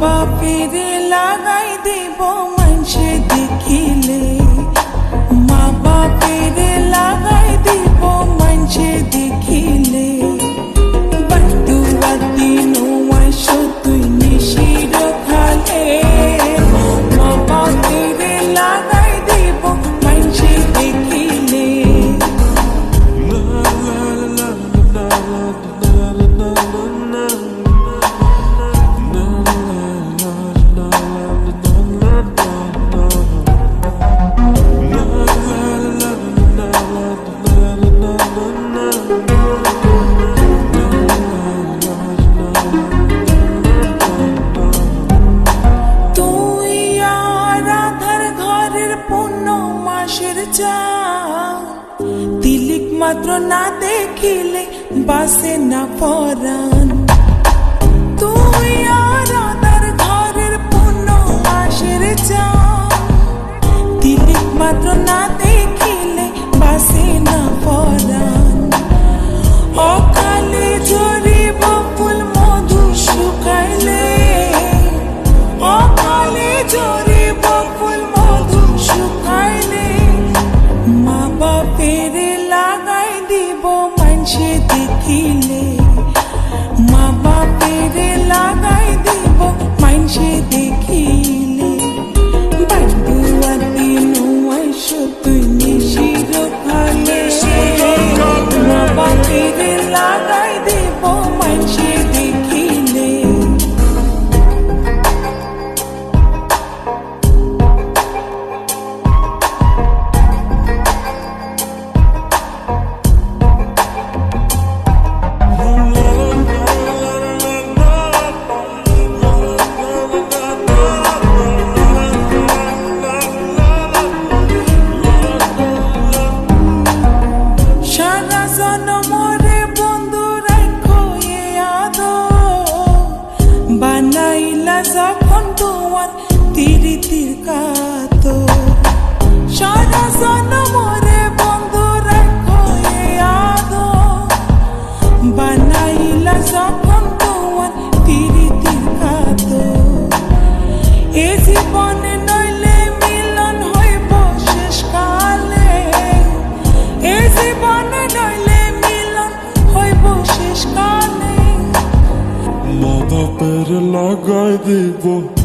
বাপির লাগাই দিব মা। মাত্র না দেখিলে বাসে না পরাণ। তুই He lives. vivo.